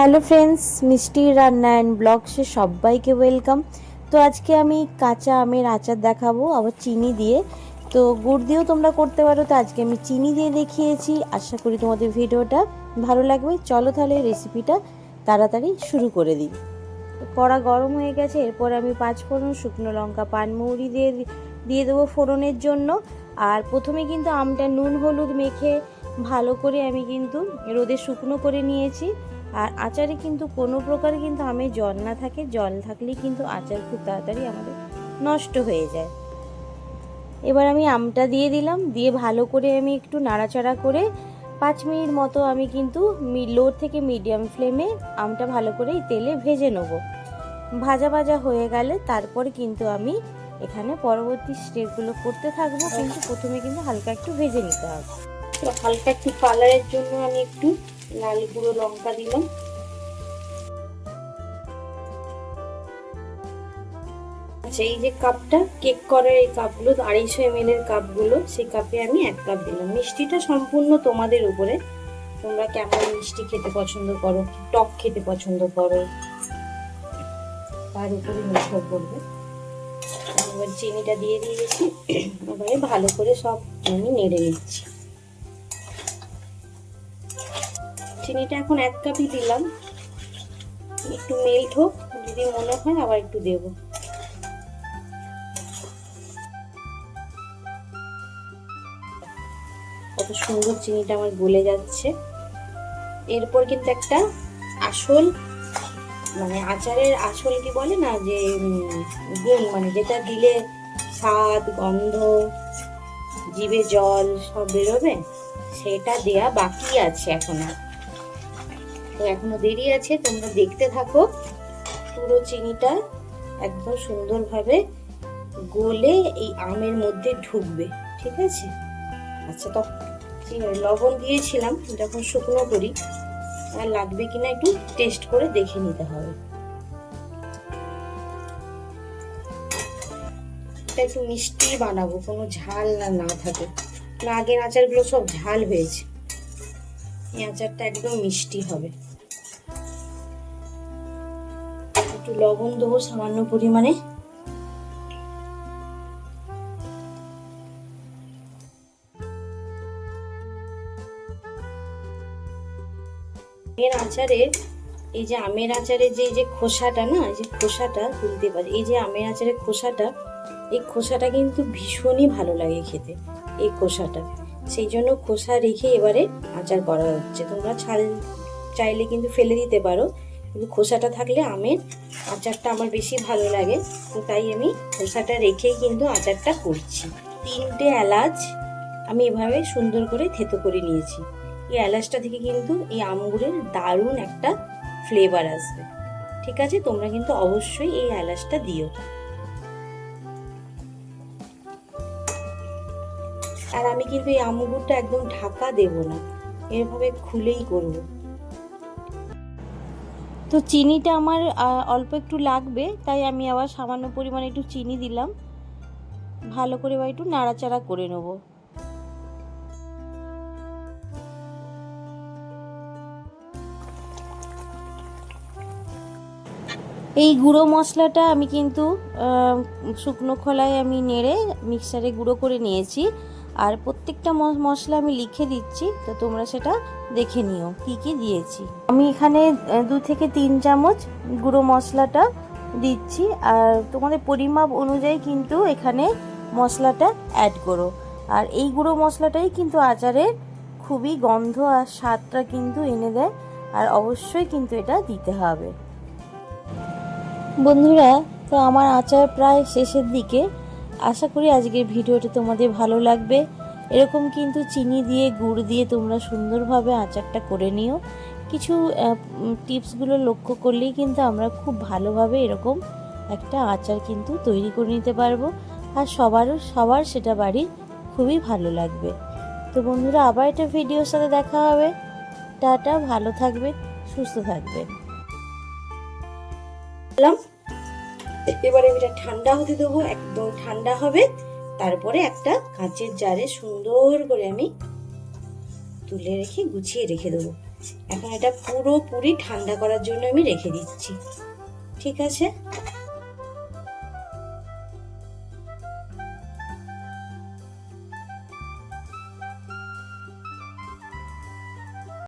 Hello friends মিষ্টি রান্না and ব্লগসে সবাইকে ওয়েলকাম তো আজকে আমি কাঁচা আমের আচার দেখাবো, আবার চিনি দিয়ে। তো গুড় দিয়েও তোমরা করতে পারো, তো আজকে আমি চিনি দিয়ে দেখিয়েছি। আশা করি তোমাদের ভিডিওটা ভালো লাগবে। চলো তাহলে রেসিপিটা তাড়াতাড়ি শুরু করে দিই। কড়া গরম হয়ে গেছে, এরপর আমি পাঁচ ফোড়ন শুকনো লঙ্কা পানমৌরি দিয়ে দিয়ে দেবো ফোড়নের জন্য। আর প্রথমে কিন্তু আমটা নুন, হলুদ মেখে ভালো করে আমি কিন্তু রোদে শুকনো করে নিয়েছি। আর আচারে কিন্তু কোনো প্রকার কিন্তু আমে জল না থাকে, জল থাকলেই কিন্তু আচার খুব তাড়াতাড়ি আমাদের নষ্ট হয়ে যায়। এবার আমি আমটা দিয়ে দিলাম, দিয়ে ভালো করে আমি একটু নাড়াচাড়া করে পাঁচ মিনিট মতো আমি কিন্তু লো থেকে মিডিয়াম ফ্লেমে আমটা ভালো করে তেলে ভেজে নেব। ভাজা ভাজা হয়ে গেলে তারপর কিন্তু আমি এখানে পরবর্তী স্টেপগুলো করতে থাকব, কিন্তু প্রথমে কিন্তু হালকা একটু ভেজে নিতে হবে। তো হালকা একটু কালারের জন্য আমি একটু লাল গুঁড়ো লঙ্কা দিলাম। আচ্ছা এই যে কাপটা, কেক করার এই কাপগুলো, আড়াইশো এম এর কাপগুলো, সেই কাপে আমি এক কাপ দিলাম। মিষ্টিটা সম্পূর্ণ তোমাদের উপরে। তোমরা কেমন মিষ্টি খেতে পছন্দ করো টক খেতে পছন্দ করো, তার উপরে নির্ভর করবে। এবার চিনিটা দিয়ে দিয়েছি। এবারে ভালো করে সব আমি নেড়ে নিচ্ছি। চিনিটা এখন এক কাপই দিলাম। একটু মেল্ট হোক, যদি মনে হয় আবার একটু দেব। কত সুন্দর চিনিটা আমার গলে যাচ্ছে। এরপর কিন্তু একটা আসল মানে আচারের আসল কি বলে না, যে গুণ মানে যেটা দিলে স্বাদ, গন্ধ, জিভে জল সব বেরোবে, সেটা দেয়া বাকি আছে এখন তো এখনও দেরি আছে, তোমরা দেখতে থাকো। পুরো চিনিটা একদম সুন্দরভাবে গলে এই আমের মধ্যে ঢুকবে, ঠিক আছে? আচ্ছা তো লবণ দিয়েছিলাম যখন শুকনো করি। আর লাগবে কিনা একটু টেস্ট করে দেখে নিতে হবে। একটু মিষ্টি বানাবো, কোনো ঝাল না না থাকে। না আগের আচারগুলো সব ঝাল হয়েছে। এই আচারটা একদম মিষ্টি হবে। একটু লবণ দেবো সামান্য পরিমাণে। আমের আচারের এই যে আমের আচারের যে যে খোসাটা না যে খোসাটা তুলতে পারে। এই যে আমের আচারের খোসাটা, এই খোসাটা কিন্তু ভীষণই ভালো লাগে খেতে, এই খোসাটা। সেই জন্য খোসা রেখে এবারে আচার করা হচ্ছে। তোমরা ছাল, চাইলে কিন্তু ফেলে দিতে পারো। খোসাটা থাকলে আমের আচারটা আমার বেশি ভালো লাগে। তো তাই আমি খোসাটা রেখেই কিন্তু আচারটা করছি। তিনটে এলাচ আমি এভাবে সুন্দর করে থেতো করে নিয়েছি। এই এলাচটা থেকে কিন্তু এই আমগুড়ের দারুণ একটা ফ্লেভার আসবে। ঠিক আছে? তোমরা কিন্তু অবশ্যই এই এলাচটা দিও। আর আমি কিন্তু এই আমগুড়টা একদম ঢাকা দেব না। এভাবে খুলেই করব। তো চিনিটা আমার অল্প একটু লাগবে, তাই আমি আবার সামান্য পরিমাণে একটু চিনি দিলাম। ভালো করে বা একটু নাড়াচাড়া করে নেব। এই গুঁড়ো মশলাটা আমি কিন্তু শুকনো খোলায় আমি নেড়ে মিক্সারে গুঁড়ো করে নিয়েছি। আর প্রত্যেকটা মশলা আমি লিখে দিচ্ছি, তো তোমরা সেটা দেখে নিও, কি কি দিয়েছি। আমি এখানে দু থেকে তিন চামচ গুঁড়ো মশলাটা দিচ্ছি, আর তোমাদের পরিমাপ অনুযায়ী কিন্তু এখানে মশলাটা অ্যাড করো। আর এই গুঁড়ো মশলাটাই কিন্তু আচারের খুবই গন্ধ আর স্বাদটা কিন্তু এনে দেয়, আর অবশ্যই কিন্তু এটা দিতে হবে। বন্ধুরা, তো আমার আচার প্রায় শেষের দিকে। আশা করি আজকের ভিডিওটি তোমাদের ভালো লাগবে। এরকম কিন্তু চিনি দিয়ে, গুড় দিয়ে তোমরা সুন্দরভাবে আচারটা করে নিও। কিছু টিপসগুলো লক্ষ্য করলেই কিন্তু আমরা খুব ভালোভাবে এরকম একটা আচার কিন্তু তৈরি করে নিতে পারব। আর সবারও, সবার সেটা বাড়ির খুবই ভালো লাগবে। তো বন্ধুরা, আবার একটা ভিডিওর সাথে দেখা হবে। টাটা, ভালো থাকবে, সুস্থ থাকবে। এবারে এটা ঠান্ডা হতে দেবো, একদম ঠান্ডা হবে। তারপরে একটা কাঁচের জারে সুন্দর করে আমি তুলে রেখে গুছিয়ে রেখে দেবো। এখন এটা পুরোপুরি ঠান্ডা করার জন্য আমি রেখে দিচ্ছি। ঠিক আছে?